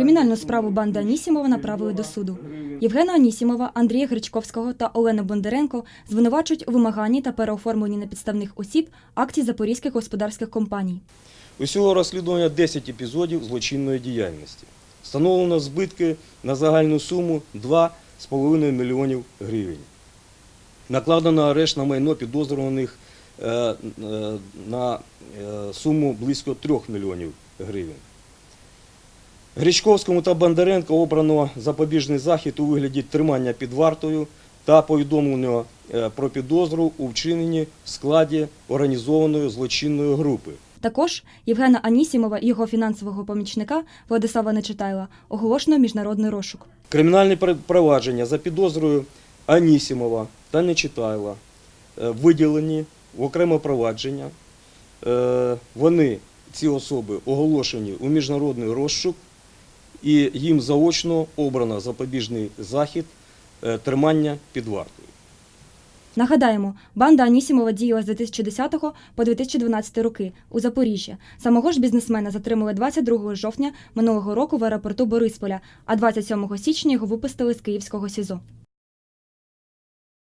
Кримінальну справу банди Анісімова направили до суду. Євгена Анісімова, Андрія Гречковського та Олену Бондаренко звинувачують у вимаганні та переоформленні на підставних осіб акцій запорізьких господарських компаній. Усього розслідування 10 епізодів злочинної діяльності. Встановлено збитки на загальну суму 2,5 мільйонів гривень. Накладено арешт на майно підозрюваних е, е, на е, суму близько 3 мільйонів гривень. Гречковському та Бондаренко обрано запобіжний захід у вигляді тримання під вартою та повідомлено е, про підозру у вчиненні в складі організованої злочинної групи. Також Євгена Анісімова і його фінансового помічника Владислава Нечитайла оголошено міжнародний розшук. Кримінальне провадження за підозрою Анісімова та Нечитайла е, виділені в окреме провадження. Е, Вони, ці особи, оголошені у міжнародний розшук і їм заочно обрано запобіжний захід е, тримання під вартою. Нагадаємо, банда Анісімова діяла з 2010 по 2012 роки у Запоріжжі. Самого ж бізнесмена затримали 22 жовтня минулого року в аеропорту Борисполя, а 27 січня його випустили з київського СІЗО.